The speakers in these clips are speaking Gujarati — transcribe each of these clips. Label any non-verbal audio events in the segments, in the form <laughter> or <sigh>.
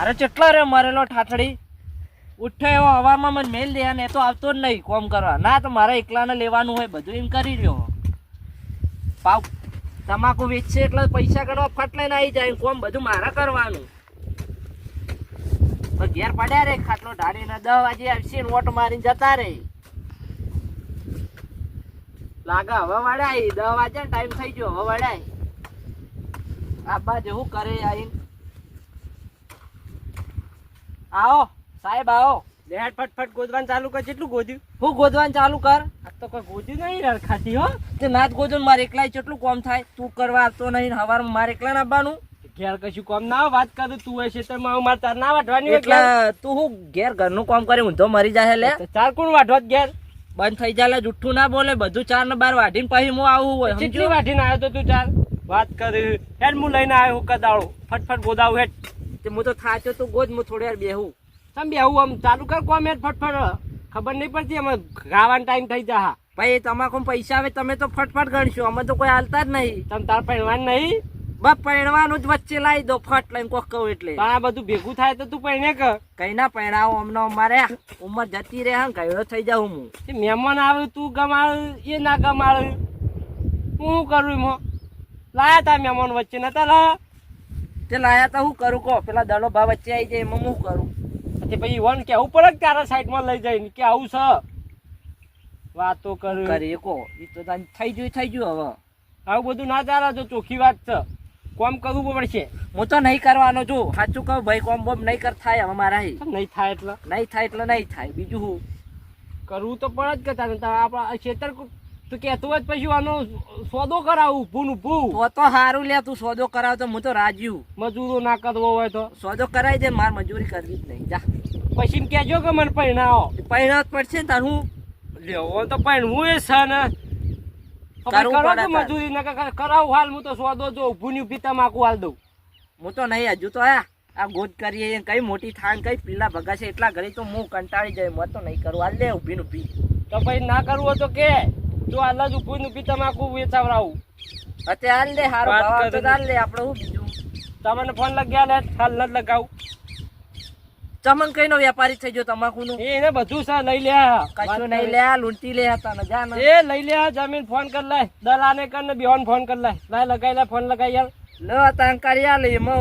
અરે કેટલા રે મરેલો ઠાઠડી? ઉઠ્યો એવો હવામાં મને મેલ દે ને એ તો આવતો જ નહીં કોમ કરવા. ના, તો મારે એકલાને લેવાનું હોય, બધું એમ કરી રહ્યો પાવ, તમાકુ વેચશે એટલે પૈસા કરવા ફટ લઈને આવી જાય કોમ બધું મારે કરવાનું. ઘેર પડ્યા રે, ખાટલો ઢાળીને દસ વાગે આવશે ઓટ મારીને જતા રે. લાગે હવે વળાય. દસ વાગે ટાઈમ થઈ ગયો, હવે વળાય. આબા જેવું કરે આઈ આવો સાહેબ આવો. લેટ ફટફટ ગોદવાનું ચાલુ કર જેટલું ગોદ્યું. હું ગોદવાન ચાલુ કર. આ તો કોઈ ગોદ્યું નહીં રડખાતી હો. તે નાથ ગોદન મારે એકલાય કેટલું કોમ થાય તું કરવા આવતો નહીં ને હવારમાં મારે એકલા આવવાનું ઘેર કશું કોમ ના વાત કરું તું હશે તો હું મારે તાર ના વાઢવાની એટલે તું હું ઘેર ઘરનું કામ કરે ઊંધો મરી જાય લે. ચાર કોણ વાઢવા ઘેર? બંધ થઈ જાય જુઠ્ઠું ના બોલે બધું ચાર ને બાર વાઢીને પછી હું આવું હોય કેટલી વાઢીને આવ્યો તો તું ચાર વાત કર હેડ હું લઈને આવ્યો કદાળું. ફટફટ ગોદાવું હેડ. તે હું તો થાચો તું ગોજ હું થોડી વાર બેહું. તમે બેહું આમ ચાલુ કર કોમ ફટફટ. ખબર નહીં પડતી અમે ગાવાનો ટાઈમ થઈ જા હા ભાઈ તમાકુ પૈસા આવે તમે તો ફટફટ ગણશો. અમે તો કોઈ હાલતા જ નહીં. તમે તાર પહેરવાનું નહીં? બસ પહેરવાનું જ વચ્ચે લાવી દો ફટ લઈને કોક કહું એટલે. પણ આ બધું ભેગું થાય તો તું પહેણે કર. કઈ ના પૈણાવો અમને અમારે ઉંમર જતી રહે ગયો થઈ જાઉં હું. મહેમાન આવે તું ગમાડ એ ના ગમાડ. હું શું કરું એમાં લાયા તા મહેમાન વચ્ચે નતા લાયા તે લાયા તો હું કરું કહો? પેલા દડો ભાવ વચ્ચે આવી જાય એમાં હું કરું? પછી પછી વન કેવું પડે કે તારા સાઈડમાં લઈ જઈને કે આવું છે? વાતો કર. કરી કહો. એ તો થઈ ગયું થઈ ગયું હવે. આવું બધું ના ચાલે તો ચોખ્ખી વાત છે. કોમ કરવું પડશે. હું તો નહીં કરવાનો છું. સાચું કહું ભાઈ કોમ બોમ નહીં કર થાય હવે મારા નહીં થાય એટલે? નહીં થાય એટલે નહીં થાય. બીજું હું? કરવું તો પડે જ કે તારે. આપણા ખેતર તું કેતો જ પછી આનો સોદો કરાવું ઊભું ને ઊભું તો તો સારું લે તું સોદો કરાવ તો હું તો રાજી મજૂરો ના કરવો હોય તો. સોદો કરાવી દે માર મજૂરી કરવી જ નહીં. જા. પછી કેજો કે મને પહેણાવો પહેણાવ જ પડશે ને તાર. હું લેવો તો પહેણવું એ છે ને. મજૂરી ના કરાવું હાલ હું તો સોદો જો ઊભું ની ઊભી તમાકુ હાલ દઉં. હું તો નહીં હજુ તો આ આ ગોદ કરીએ કઈ મોટી થાન કઈ પીલા ભગાશે એટલા ઘરે તો હું કંટાળી જાય મત તો નહીં કરું. હાલ લે ઊભી ને તો પછી ના કરવું તો કે. જો હાલ જ નું ને તમાકુ વેચાવરાવું. અત્યારે લે હારો ભાવ તો હાલ લે આપણે હું બીજું? તમને ફોન લગ્યા લે હાલ ન લગાવું. ચમન કઈ નો વેપારી થઈ ગયો તમાકુ નું એને બધું છે લઈ લે કશું નહીં લે લૂંટી લે હતા ને જા એ લઈ લે જમીન ફોન કર લાય દલાને કર ને બિહોન ફોન કર લાય લાય લગાઈ લે ફોન લગાઈ યાર.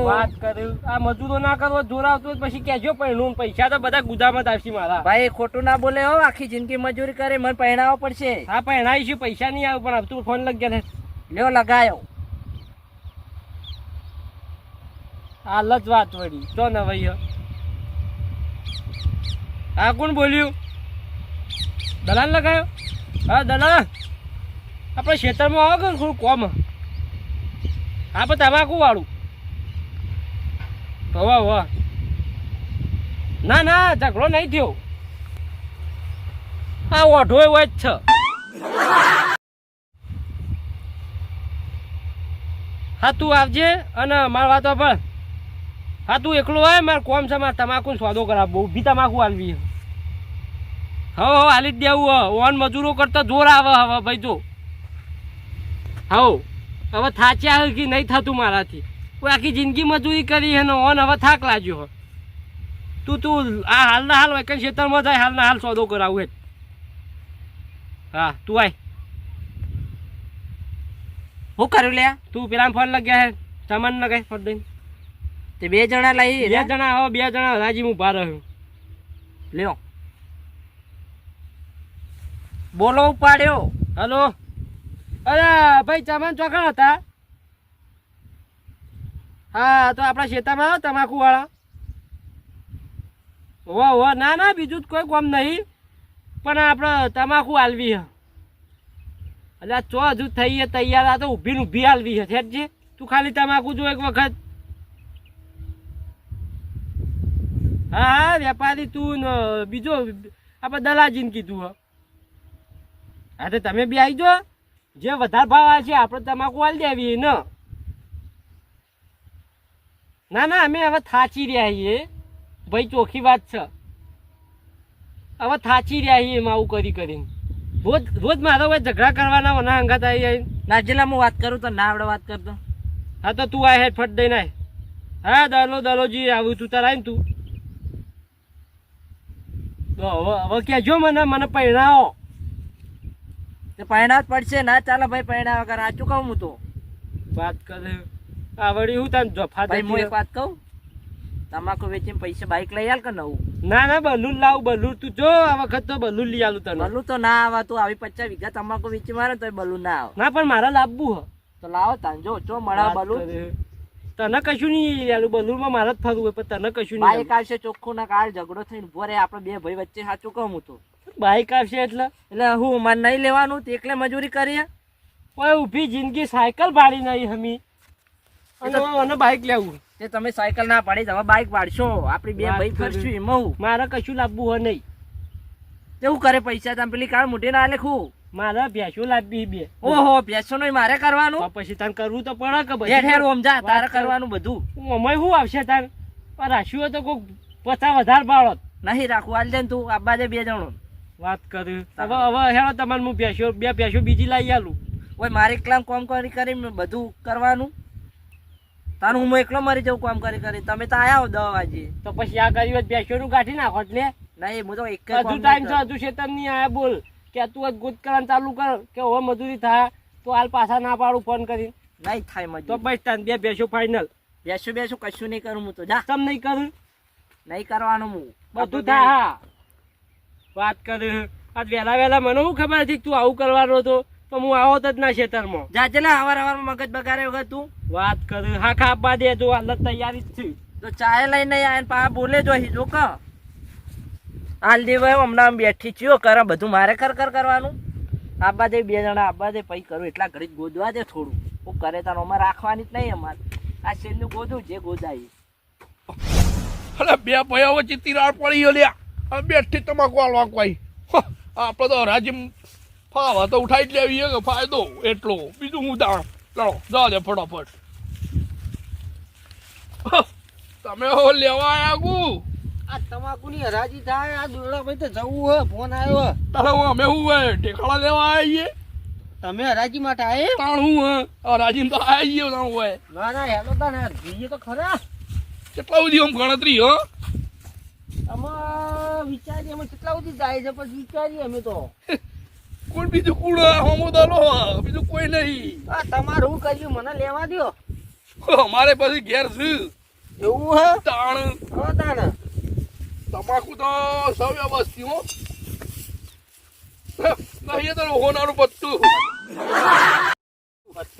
વાત કર્યું આ મજૂરો ના કરવો જોર આવતું પછી કહેજો પણ પૈસા તો બધા ગુદામાં આવશે મારા. ભાઈ ખોટું ના બોલે હો આખી જિંદગી મજૂરી કરે મને પહેણાવો પડશે. હા એના પૈસા નહીં આવે પણ તું ફોન લગ ગયા લ્યો લગાયો. હાલ જ વાત વળી. ચો ને ભાઈ હા કોણ બોલ્યું? દલાલ લગાયો? હા દલાલ. આપણે ખેતરમાં આવો કે થોડું કોમ? હા, પણ તમાકુ વાળું? હવા હવા ના ના, ઝઘડો નહીં થયો. આ ઓઢો એવો જ છે. હા, તું આવજે અને મારા વાતો પર. હા, તું એકલો હોય, મારે કોમ છે, મારે તમાકુ સોદો બહુ બી તમાકુ હાલવી છે. હો હો હાલી જ દેવું, હવે. ઓન મજૂરો કરતા જોર આવે હવે, ભાઈ, જો. હો હવે થાચ્યા હોય કે નહીં થતું મારાથી? કોઈ આખી જિંદગી મજૂરી કરી છે ઓન હવે થાક લાગ્યો હો. તું તું આ હાલના હાલ વેકન ક્ષેત્રમાં જાય હાલના હાલ સોદો કરાવું હે હા તું આય. હું કર્યું લે તું પેલા ફોન લગ્યા હે સામાન લગાય ફોન દઈને તે બે જણા લઈ બે જણા હો બે જણા રાજી હું ભાર રહ્યું લ્યો. બોલો ઉપાડ્યો. હલો. અરે ભાઈ, ચમન ચોકડ હતા. હા, તો આપણા શેતામાં આવો, તમાકુ વાળા. હો હો ના ના, બીજું કોઈ કામ નહીં. પણ આપણે તમાકુ હાલવી છે. એટલે ચો હજુ થઈ તૈયાર, આ તો ઊભી ને ઊભી હાલવી છે. ઠેક તું ખાલી તમાકુ જો એક વખત. હા હા, વેપારી તું બીજો, આપણે દલાજીને કીધું, હે. હા, તો તમે બી આવી જાઓ જે વધારે ભાવ આવે છે આપણે તમાકુ વાળી દેવી ને. ના ના અમે હવે થાચી રહ્યા છીએ. ભાઈ ચોખ્ખી વાત છે. હવે થાચી રહ્યા છીએ એમાં આવું કરી કરીને. રોજ રોજ મારો ભાઈ ઝઘડા કરવાના મને અંગાત આવી આવી નાજેલા હું વાત કરું તો ના આવડે વાત કરતો. હા તો તું આ હેડ ફટ દઈને હા દલો દલોજી આવું તું તારા તો. હવે હવે કહેજો મને મને પહેરાવો તે પહેણા જ પડશે. ના ચાલે ભાઈ પહેણા વગર આચું કહું હું તો? વાત કરે. આ વળી હું તને જફા ભાઈ હું એક વાત કહું? તમાકુ વેચીને પૈસા બાઈક લઈ આલ કે નવું? ના ના બલૂન લાવ બલૂન તું જો આ વખત તો બલૂન લઈ આલું તને. બલૂન તો ના આવા તું આવી પચાસ વીઘા તમાકુ વેચી મારે તો બલૂન ના આવે. ના પણ મારે લાવવું હ. તો લાવો તાન જો ચો મળા વાત બલું કરે. તને કશું નહીં લઈ બંદુરમાં મારે જ ફરવું હોય પણ તને કશું બાઈક નહીં આવશે ચોખ્ખું ના કાલ ઝઘડો થઈને ભોરે આપણે બે ભાઈ વચ્ચે સાચું કહું હું તો. બાઈક આવશે એટલે? એટલે હું મારે નહીં લેવાનું તે એકલે મજૂરી કરીએ? કોઈ ઊભી જિંદગી સાયકલ ભાડી નહીં હમી. અને બાઈક લેવું. તે તમે સાયકલ ના પાડી તમે બાઈક પાડશો આપણી બે ભાઈ ફરશું એમાં મારે કશું લાવવું હોય નહીં. તેવું કરે પૈસા તમે પેલી કાળ મોટી ના લેખું મારે ભેંસો લાવી બે. ઓહો બેસો નો મારે કરવાનું. તો પછી તને કરવું તો પડે કે ભાઈ હેઠ ઓમ જા તારે કરવાનું બધું. અમાય શું આવશે તાર? પણ રાખ્યું તો કોઈક પચાસ વધારે ભાડો. નહીં રાખવું હાલ દે તું આબા દે બે જણો વાત કરી. હવે હવે હેડો તમારે હું ભેંસો બે ભેંસો બીજી લાવી આલું. ઓય મારે એકલા કોમ કરી કરી બધું કરવાનું. તારું હું એકલો મરી જાઉં કામ કરી કરી. તમે તો આયા હો દસ વાગે. તો પછી આ કર્યું હોત ભેંસોનું કાઢી નાખો એટલે નહીં હું તો એક ટાઈમ છે હજુ શેતર નહીં આયા બોલ. કે તું જ ગોત કરવાનું ચાલુ કર કે હવે મજૂરી થાય તો હાલ પાછા ના પાડું ફોન કરી નહીં થાય તો બસ તાન બે બેસું ફાઇનલ બેસું બેસું કશું નહીં કરું હું તો. જા. તમ નહીં કરું? નહીં કરવાનું હું. બધું થાય હા. વાત કરું. આજ વહેલા વહેલા મને શું ખબર હતી તું આવું કરવાનો હતો? તો હું આવો જ ના ખેતરમાં જાજે ને અવાર અવાર મગજ બગાડે વગર તું. વાત કરું. હા ખાપા દે જો હાલત તૈયારી જ છે. તો ચાય લઈને આવીને પા બોલે જો હિજો ક. હાલ દેવાય હમણાં બેઠી ચિયો કર બધું મારે કર કર કરવાનું? આબા દે, બે જણા આબા દે, પછી કરું, એટલા ઘડી ગોદવા દે થોડું. હું કરે તાર અમારે રાખવાની જ નહીં અમારે. આ શેરનું ગોદું જે ગોદાય અલે, બે ભાઈઓ વચ્ચે તિરાડ પડી લ્યા. બેઠી તમાકુ હાલવા કોઈ. આપણે તો રાજી ફાવા તો ઉઠાઈ જ લેવી કે ફાયદો? એટલો. બીજું હું દાણ? ચાલો જવા દે ફટાફટ. તમે હો, લેવા આયા આ તમાકુની હરાજી થાય આ દોરડાભાઈ તો જવું હે ફોન આવ્યો હે. તારે હું અમે હું હોય? ટેકાળા લેવા આવીએ? તમે હરાજી માટે આયે? તાણ હું હે હરાજી તો આવીએ તાણ હોય. ના ના હેલો તા ને જોઈએ તો ખરા. કેટલા બધી આમ ગણતરી હો? અમે વિચારીએ અમે કેટલા સુધી જાય છે પછી વિચારીએ અમે તો. કોઈ બીજું કુડ હોમો દાલો બીજું કોઈ નહીં. આ તમારું શું કર્યું? મને લેવા દ્યો. અમારે પછી ઘેર છે એવું હે? તાણ. હો તાને તમાકુ તો સવ્ય વસ્તી હો નહીં તો હોનારું પત્તું.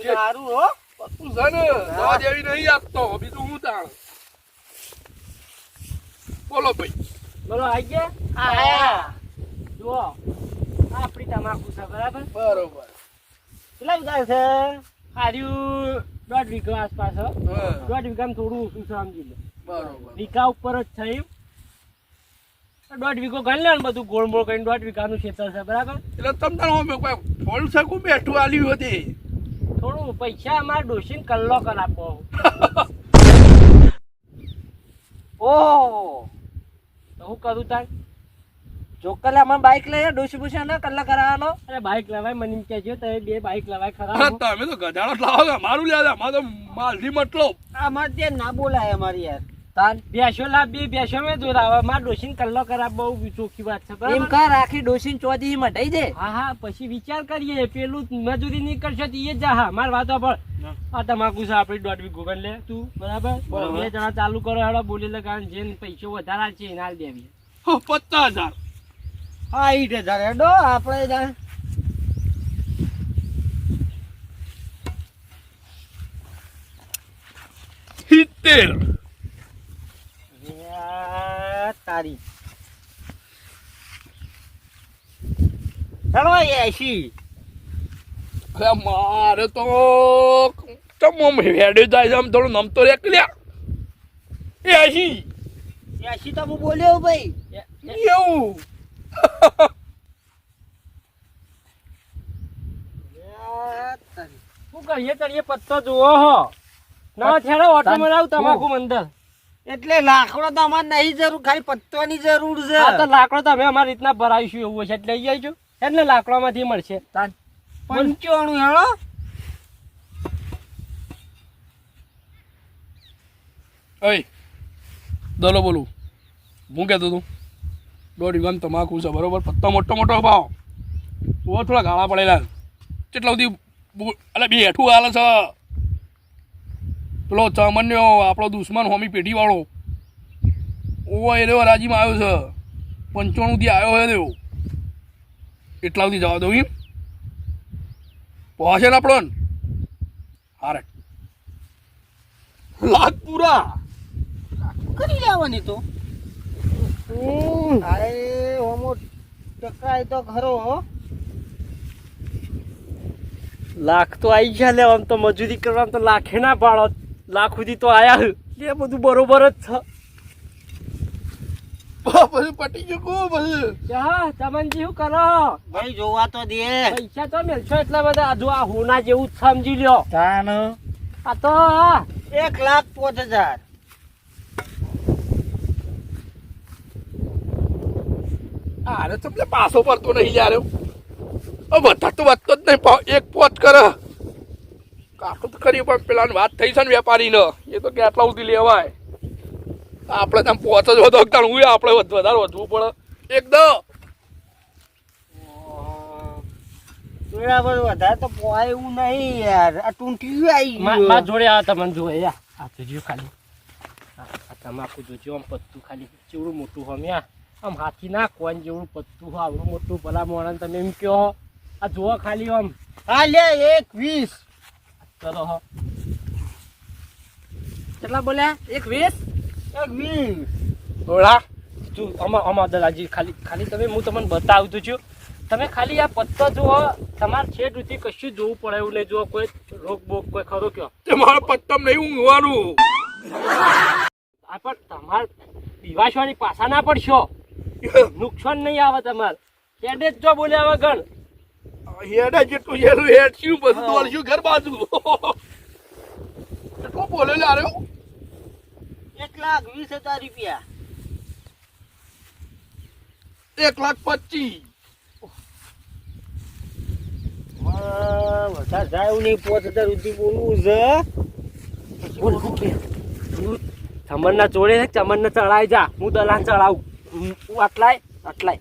સારું હો. પત્તું છે ને દવા જેવી નહીં આપતો. બીજું હું તાણ? બોલો ભાઈ. બોલો આઈ ગયા? આયા. જુઓ. આ આપણી તમાકુ છે બરાબર? બરોબર. કેટલા વીઘા છે? હાર્યું દોઢ વીઘા આસપાસ. દોઢ વીઘામાં થોડું ઓછું છે સમજી લો. બરોબર. વીઘા ઉપર જ છે એમ. દોઢ વીઘો ગણ લે ને બધું ગોળ મોળ કરીને દોઢ વીઘાનું ખેતર છે બરાબર? એટલે તમને અમે કોઈ ફોલ શકું બેઠું આલ્યું હતી? થોડું પૈસા અમારે ડોસીને કલ્લો કર આપો. <laughs> ઓહો! તો હું કરું તાર? ચોક્કલે અમારે બાઈક લઈએ ડોસી ભૂસા ને કલ્લો કરાવવાનો. અરે બાઈક લવાય મને કહેજો તો બે બાઈક લેવાય ખરા હા, તમે તો ગધાડો લાવો છો. મારું લ્યા અમારે તો માલથી મતલબ. અમારે ત્યાં ના બોલાય અમારી યાર. તાન. બેસો લાવ બેસો મેં જોરાવે મારે ડોસીને કલ્લો કરાવ બહુ ચોખ્ખી વાત છે. એમ કા રાખી ડોસી ચોધી મટાઈ દે હા હા પછી વિચાર કરીએ. પેલું મજૂરી નહીં કરશો તો એ જા હા માર વાતો પર આ તમાકુ છે આપણી દોઢ વીઘો. લે તું બરાબર? બરાબર. બે જણા ચાલુ કરો હેડો બોલી જેને પૈસો વધારા છે એના દેવી હા, પચાસ હજાર. હા ઈટ હજાર. હેડો આપણે જા. સિત્તેર. તારી. હેલો એસી અરે મારે તો ચમો હેડે જાય છે આમ થોડું નમતો રેક લ્યા એસી એસી તો હું બોલ્યો ભાઈ. એવું. શું કરીએ કરીએ પત્તો જુઓ હો. ના છેડો ઓટો મરાવ તમાકુ મંદર. એટલે લાકડો તો અમારે નહીં જરૂર ખાલી પત્તોની જરૂર છે. આ તો લાકડો તો અમે અમારી રીતના ભરાવીશું એવું છે એટલે લઈ આવજો. એટલે લાકડામાંથી મળશે. પંચાણું હેડો અય દલો બોલું. હું કહેતો તું દોઢ વીઘામાં તમાકુ છે બરોબર? પત્તો મોટો મોટો ભાવ. ઓ થોડા ગાળા પડેલા. કેટલા સુધી અલે બે હેઠું હાલ છે. પેલો ચમન્યો આપણો દુશ્મન હોમી પેઢીવાળો. ઓ એ રહ્યો રાજીમાં આવ્યો છે. પંચાણુંથી આવ્યો હે રહ્યો. એટલા સુધી જવા દઉં એમ પહોંચે ને આપણો હારે. લાખ પૂરા કરી લેવાની તો. અરે હોમો ટકાય તો ખરો હો. લાખ તો આવી ગયા લેવા આમ તો મજૂરી કરવા તો લાખે ના પાડો લાખ સુધી તો આયા એ બધું બરોબર જ છે. પછી પટી ગયું કો પછી હા ચમનજી શું કરો? ભાઈ જોવા તો દે. પૈસા તો મેલશો એટલા બધા. આ જો આ હોના જેવું જ સમજી લ્યો. તાન. આ તો એક લાખ પાંચ હજાર. અરે તમને પાસો પડતો નહીં યાર. બધા તો વધતો જ નહીં. એક પોચ કરે. કાકો તો કરી પણ પેલા વાત થઈ છે ને વેપારીને. એ તો કે આટલા સુધી લેવાય. આપણે તમે પોચ જ વધો તાણ હું આપણે વધારે વધવું પડે. એકદમ વધારે તો એવું નહીં યાર. આ ટૂંટી આવી મા જોડે આ તમને જોવે આ. તો જો ખાલી. આ આ તમાકુ જોજો આમ પત્તું ખાલી. ચેવડું મોટું હમ યા. આમ હાથી ના કોણ જેવડું પત્તું આવડું મોટું. ભલા મોણા તમે એમ કહો. આ જુઓ ખાલી આમ. હા લે એક વીસ. ચલો હો. કેટલા બોલ્યા? એક વીસ? એક વીસ. થોડા તું દલાજી ખાલી ખાલી તમે હું તમને બતાવતું છું. તમે ખાલી આ પત્તો જુઓ તમારે છેડ સુધી કશું જોવું પડે એવું નહીં જુઓ કોઈ રોગ બોગ કોઈ ખરો કયો. તે મારા પત્તમ નહીં ઊંઘવાનું. આ પણ તમારે પીવાશવાની પાછા ના પડશો. <laughs> નુકસાન નહીં આવે તમારે. કેડે જ જો બોલ્યા વગર. હેડા જેટલું હેલું હેડ શું બધું દોડશું ઘર બાજુ. એટલો બોલે લે એક લાખ વીસ હજાર રૂપિયા. એક લાખ પચીસ. જાય એવું નહીં પાંચ હજાર સુધી બોલવું છે. બોલ શું કે? ચમનના જોડે ચડાવી જા. હું દલાન ચડાવું. આટલાય આટલાય.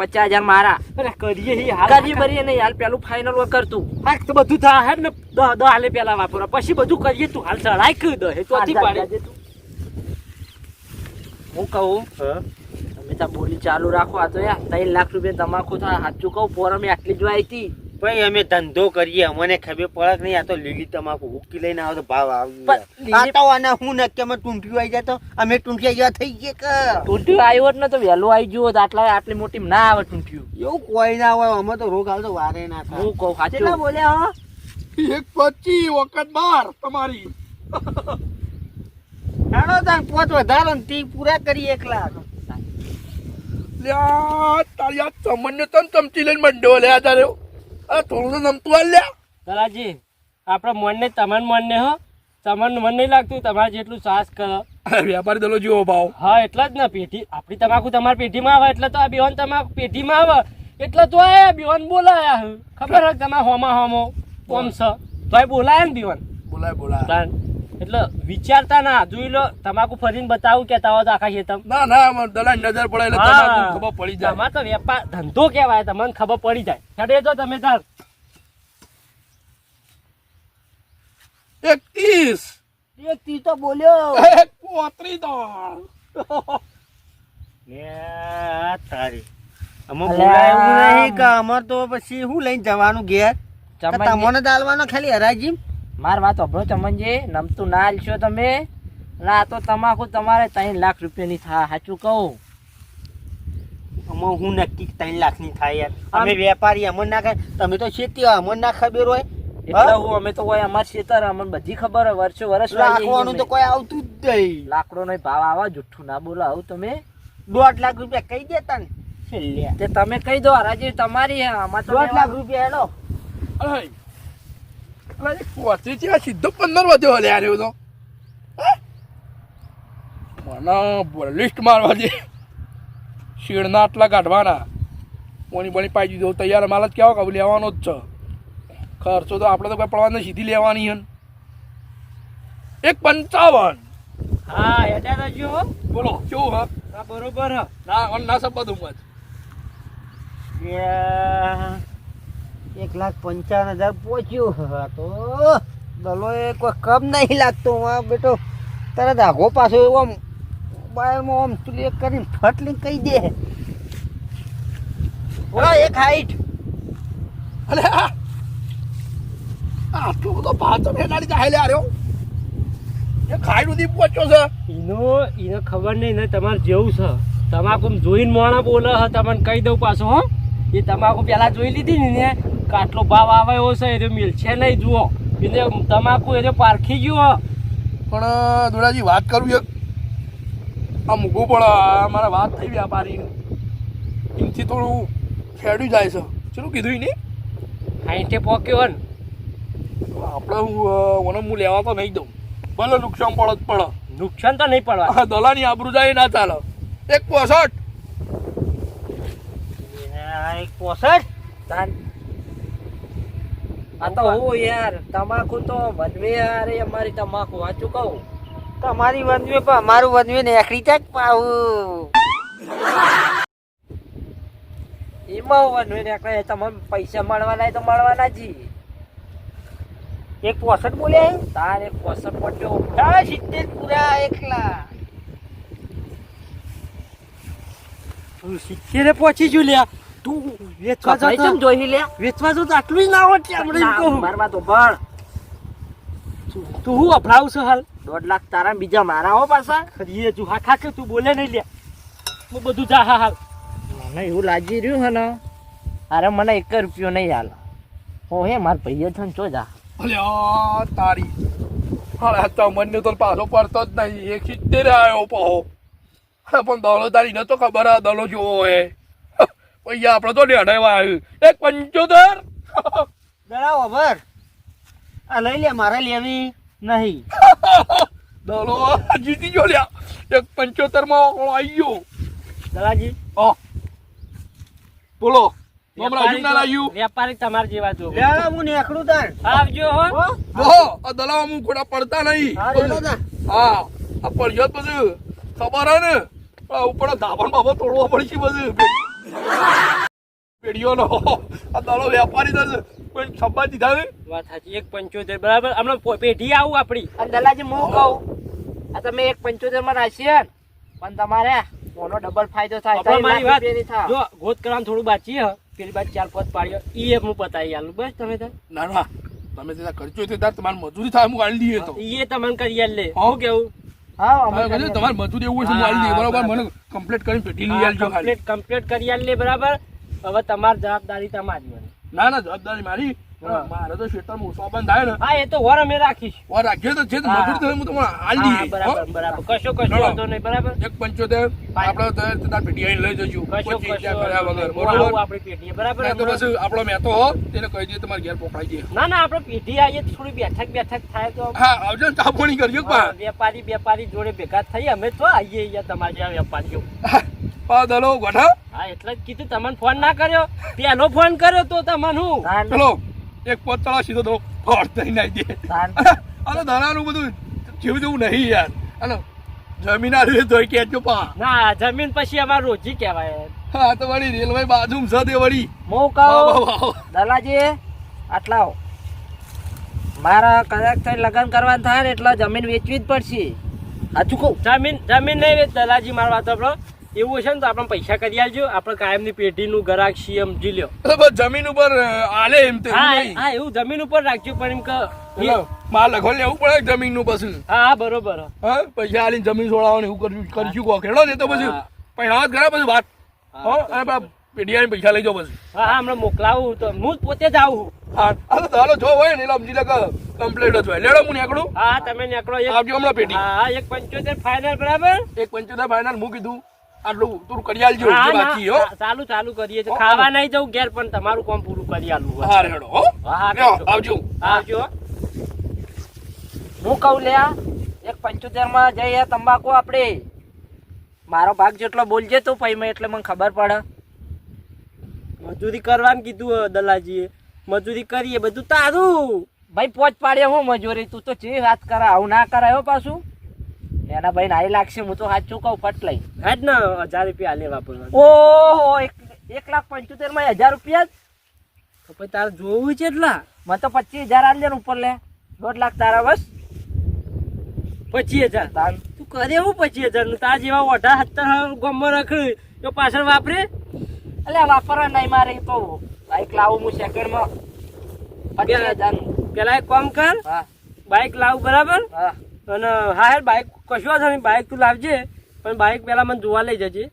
પચાસ હજાર મારા. અરે કરીએ હી હાલ. કરી બરીએ નહીં હાલ પેલું ફાઇનલ કર તું. હા તો બધું થાય હે ને દ દ હાલે પેલા વાપરો. પછી બધું કરીએ તું. હાલ ચડાય કે દે હે તો અતિ પાડે. તું. હું કહું તમે ત્યાં બોલી ચાલુ રાખો આ તો યાર ત્રણ લાખ રૂપિયા તમાકુ થાય સાચું કહું પોરમે આટલી જ હતી ભાઈ અમે ધંધો કરીએ અમને ખબર પડે કે નહીં આ તો લીલી તમાકુ હુકી લઈને આવો તો ભાવ આવી. આ તો આને હું નક્કી અમે ટૂંટિયું આવી જાય તો અમે ટૂંટિયા જેવા થઈ ગયા કે. ટૂંટ્યું આવ્યો જ ને તો વહેલો આવી ગયો હોત આટલા આટલી મોટી ના આવે ટૂંટ્યું એવું કોઈ ના હોય અમે તો રોગ આવે તો વારે ના થાય. હું કહું કેટલા ના બોલ્યા હો? એક પચી વખત બાર તમારી. હાલો તાર પોત વધારો ને તી પૂરા કરી એક લાખ. લ્યા તારી આ તમને તમ ચમચી લઈને મંડો લ્યા તારે. આ થોડું તો નમતું હાલ લ્યા. દલાજી આપણા મનને તમારે મનને હો. તમને મન નહીં લાગતું તમારે જેટલું સાસ કરો વેપારી દલો જેવો ભાવ. હા એટલે જ ને પેઢી. આપણી તમાકુ તમારી પેઢીમાં આવે એટલે તો આ બિહોન તમાકુ પેઢીમાં આવે. એટલે તો આ બિહોન બોલાયા ખબર હોય તમારે હોમા હોમો? કોમ છે તોય બોલાયા ને બિહોન? બોલાય. બોલાય. એટલે વિચારતા ના જોઈ લો તમાકુ ફરીને બતાવું કેતા હોય તો આખા ખેતમ ના ના દલાલ નજર પડે એટલે તમાકુ ખબર પડી જાય. તમારે તો વેપાર ધંધો કહેવાય તમને ખબર પડી જાય. છડે જો તમે તાર. એક ત્રીસ એક તી તો બોલ્યો. એક પોત્રી તો તારી. અમે બોલાયું નહીં કે અમાર તો પછી હું લઈને જવાનું ઘેર? તમને દાલવાનો ખાલી હરાજી? માર વાત અભળો ચમનજી નમતું ના લશો તમે? ના તો તમાકુ તમારે ત્રણ લાખ રૂપિયાની થાય સાચું કહું. અમે હું નક્કી ત્રણ લાખની થાય યાર. અમે વેપારી અમર ના ખાય. તમે તો ખેતી હોય, અમને ના ખબર હોય. એટલે હું? અમે તો કોઈ અમાર ખેતર અમને બધી ખબર હોય વર્ષો વર્ષ રાખવાનું તો કોઈ આવતું જ નહીં. લાકડો નો ભાવ આવા જુઠ્ઠું ના બોલો આવું તમે? દોઢ લાખ રૂપિયા કહી દેતા ને. છેલ્લે તે તમે કહી દો હરાજી તમારી તો દોઢ લાખ રૂપિયા હેલો એક પોત્રી છે સીધો પંદર વધ્યો લે આ રહ્યો તો? મને લિસ્ટ મારવા દે. શીળના આટલા કાઢવાના. પોણી બણી પાઈ દીધો તૈયાર માલ જ કેવો કે લેવાનો જ છે. ખર્ચો તો આપણે તો કોઈ પડવાને સીધી લેવાની હન એક પંચાવન. હા એટલે જો. હો. બોલો કેવું હા? બરોબર હા. ના ના હું જ એક લાખ પંચાવન હજાર પહોંચ્યું. હા તો એ કોઈ કમ નહીં લાગતો. આ બેટો તરત આગો પાછો એવો આમ મોબાઈલમાં આમ એક કરીને ફટલી કહી દે. એક હાઈટ અલે આ આટલો બધો પાછો તો ફેનાડી જાય લ્યા આર્યો. એ ખાઈ સુધી પહોંચ્યો છે. એનો એને ખબર નહીં ને તમારે જેવું છે. તમાકુ જોઈને મોણા બોલે હ તમને કહી દઉં પાછો હો. એ તમાકુ પેલા જોઈ લીધી ને આટલો ભાવ આવે એવો છે એ મિલ છે નહીં જુઓ. એટલે તમાકુ એ પારખી ગયો. પણ દોડાજી વાત કરું એક. આ મૂકવું પણ આ મારા વાત થઈ વ્યાપારી એમથી થોડું ખેડ્યું જાય છે. શું કીધું એને? હાઈઠે પોક્યો ને. આપણે હું અ, ઓને હું લેવા તો નહીં દઉં. ભલે નુકસાન પડે જ પડે. નુકસાન તો નહીં પડવા દલાની આબરૂ જાય ના ચાલે. એક પોસઠ. એક પોસઠ. આ તો હું યાર તમાકુ તો વનવે અરે અમારી તમાકુ. વાંચું કહું? તમારી વનવે પણ અમારું વનવે ને એકડી ચાક પાવું એમાં વનવે નીકળે તમને પૈસા મળવાના તો મળવાના જી. એક પોસઠ બોલ્યા તાર એક પસંદ પડ્યો ઉઠા સિત્તેર પૂરા એકલા. તું સિત્તેરે પહોંચી જો લ્યા. તું વેચવા જતો. જોઈ લે. વેચવા જો તો આટલું જ ના હોત આપણે મારવા તો પણ તું હું અફડાવ છું હાલ? દોઢ લાખ તારા બીજા મારા હો પાછા. ખરીએ જુ હા ખાકે તું બોલે નહીં લે. હું બધું જા હા હાલ મને એવું લાગી રહ્યું હે ને. અરે મને એક રૂપિયો નહીં હાલ. હો હે માર ભાઈએ છે ને ચો જા. અલ્યા તારી. હા તો મને તો પાછો પડતો જ નહીં. એક સિત્તેર આવ્યો પાહો. પણ દલો તારી નતો ખબર આ દલો જોવો હોય પૈયા આપણે તો નેડાવા વાળ્યું એક પંચોતેર? દડાવો ભર. આ લઈ લે મારે લેવી નહીં. <laughs> દલો જીતી ગયો લ્યા. એક પંચોતેરમાં આવી ગયો. દલાજી હા. બોલો. વેપારી તમારે જેવા જો હું નીકળું તાર. આવજો હો. હો? આ હું ખોટા પડતા નહીં. હા આ પડ્યો જ ખબર હે ને? ઉપર ધાબણ બાબા તોડવા પડશે પછી પેઢીઓ આ દલો વેપારી થશે. કોઈ છપ્પા દીધા ને વાત સાચી એક પંચોતેર બરાબર? હમણાં પેઢી આવું આપણી. અને દલાજી હું કહું આ તમે એક પંચોતેરમાં રાખીએ પણ તમારે ઓનો ડબલ ફાયદો થાય મારી વાત જો ગોત કરવાનું થોડું બાકી પેલી બાદ ચાર પાંચ પાડ્યો ઈ એક હું પતાવી આલું. બસ તમે ના ના. તમે ત્યાં ત્યારે તમારી મજૂરી થાય હું આલી દઈએ તો. ઈ તમને કરી આલ લે. હું કેવું? તમારે મજૂરી એવું છે બરોબર? મને કમ્પ્લીટ કરીને પેટી લઈ આલજો ખાલી. કમ્પ્લીટ કમ્પ્લીટ કરી આલ લે બરાબર? હવે તમારી જવાબદારી તમારી ના ના જવાબદારી મારી. મારે તો ખેતરમાં ઉસવા બંધ થાય ને. હા એ તો વર અમે રાખીશ. વર રાખીએ તો છે તો. મજૂરી થાય હું તમને આલી દઈએ બરાબર બરાબર. કશો કશો. વાંધો નહીં બરાબર? એક પંચોતેર. આપણે તાર પેટી આવીને લઈ જજો કશો કશો વગર. બરાબર? આપણી પેટી બરાબર તો બસ આપણો મેતો હો. તેને કહી દઈએ તમારે ઘેર પકડાઈ દઈએ ના ના આપણે પેઢી આવીએ થોડી બેઠક બેઠક થાય તો. હા આવજો ચા કરજો પા વેપારી વેપારી જોડે ભેગા થઈ અમે તો આવીએ અહીંયા તમારે વેપારીઓ. પા દલો ગોઠા હા એટલે જ કીધું તમને ફોન ના કર્યો. પેલો ફોન કર્યો તો તમને હું? તાન- એક પતળા સીધો તો ફોડ થઈ નાઈ દે <laughs> અરે ધરાનું બધું જેવું જેવું નહીં યાર. અને જમીન આ રીતે ધોઈ કેજો પા. ના જમીન પછી અમારે રોજી કહેવાય. હા તો વળી રેલવે બાજુ છે તે વળી. કહું? દલાજી આટલા મારા કદાચ થઈ લગ્ન કરવાનું થાય ને એટલે જમીન વેચવી જ પડશે. સાચું કહું? જમીન જમીન નહીં વેચ દલાજી મારા વાત આપણો એવું છે ને તો આપણે પૈસા કરી આલજો આપણે કાયમની પેઢીનું ગરાક છીએ સમજી લ્યો. જમીન ઉપર આલે એમ તે હા એવું જમીન ઉપર રાખજો પણ એમ કે માર લખો લેવું પડે જમીનનું પછી. હા બરોબર. હા પૈસા આલી જમીન છોડાવવાનું એવું કર્યું કરીશું કોક. હેડો ને તો પછી. હા. ઘણા બધું પછી વાત. હા, અને પા પેઢી પૈસા લઈ જાઓ પછી. હા હા હમણાં મોકલાવું તો. હું જ પોતે જ આવું. હા ચાલો જો હોય ને એટલે સમજી લે કમ્પ્લીટ જ હોય. લેડો હું નીકળું. હા તમે નીકળો. એક આપજો હમણાં પેઢી. હા એક પંચોતેર ફાઇનલ બરાબર? એક પંચોતેર ફાઇનલ મૂકી કીધું. આટલું તું કરી આલજો બાકી હો. ચાલુ ચાલુ કરીએ છે ખાવા નહીં જવું ઘેર પણ તમારું કામ પૂરું કરી આલું હા રેડો હો. આવજો. આવજો હું. કહું લ્યા એક પંચોતેરમાં જઈએ તંબાકુ આપણે મારો ભાગ જેટલો બોલજે તો પૈમે એટલે મને ખબર પડે. મજૂરી કરવાનું કીધું દલાજી દલાજીએ. મજૂરી કરીએ બધું તારું. ભાઈ પોચ પાડે હું મજૂરી? તું તો જે વાત કરે આવું ના કરાયો પાછું. એના ભાઈ નાઈ લાગશે હું તો સાચું કહું ફટ લઈ હાજ ને હજાર રૂપિયા આલે વાપરવા. ઓહો એક લાખ પંચોતેરમાં હજાર રૂપિયા તો પછી તારે જોવું છે એટલા? મને તો પચીસ હજાર દે ને ઉપર લે. દોઢ લાખ તારા બસ. પચીસ હજાર? તાર તું કરે હું પચીસ હજારનું? તારા જેવા ઓઢા હત્તર ગમમાં રખડી તો પાછળ વાપરે? એટલે વાપરવા નહીં મારે તો બાઈક લાવું હું સેકન્ડમાં પચીસ હજાર પેલા એક કામ કર. બાઈક બાઇક લાવ બરાબર? હા. અને હા યાર બાઇક કશું વાંધો નહીં. બાઇક તું લાવજે પણ બાઇક પહેલાં મને જોવા લઈ જજે.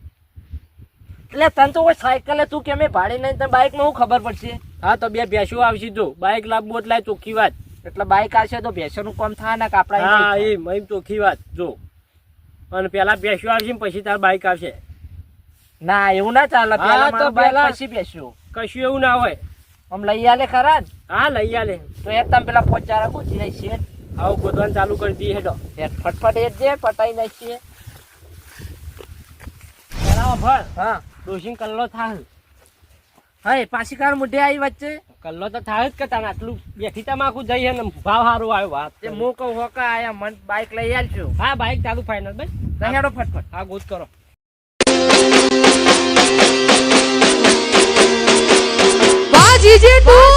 એટલે તને તો કોઈ સાયકલે તું કેમ ભાડે નહીં? તને બાઇકમાં હું ખબર પડશે? હા તો બે ભેંસો આવશે જો. બાઇક લાવવું એટલે ચોખ્ખી વાત. એટલે બાઇક આવશે તો ભેંસોનું કામ થાય ને કાપડા હા એમ એમ ચોખ્ખી વાત જો. અને પેલા ભેંસો આવશે ને પછી તાર બાઇક આવશે. ના એવું ના ચાલે. પેલા તો બાઈક પછી બેસ્યું કશું એવું ના હોય. આમ લઈ આલે ખરા હા લઈ આલે. તો એ તમે પેલા પોચારા ગોચી જાય છે. આવું ગોતવાનું ચાલુ કરી દઈએ હેડો. ફટફટ એ જ પટાઈ નાખીએ. છે ભર. હા. ડોશીન કલ્લો થાય હા એ પાછી કાર મોઢે આવી વચ્ચે. કલ્લો તો થાય જ કે તાને આટલું બેઠી તમાકુ જઈએ ને ભાવ સારું આવ્યો વાત તે હું કહું હોકા આયા મન બાઈક લઈ આલશું હા બાઇક ચાલુ ફાઇનલ ભાઈ નહીં હેડો ફટફટ. હા ગોદ કરો. બાજી જે તું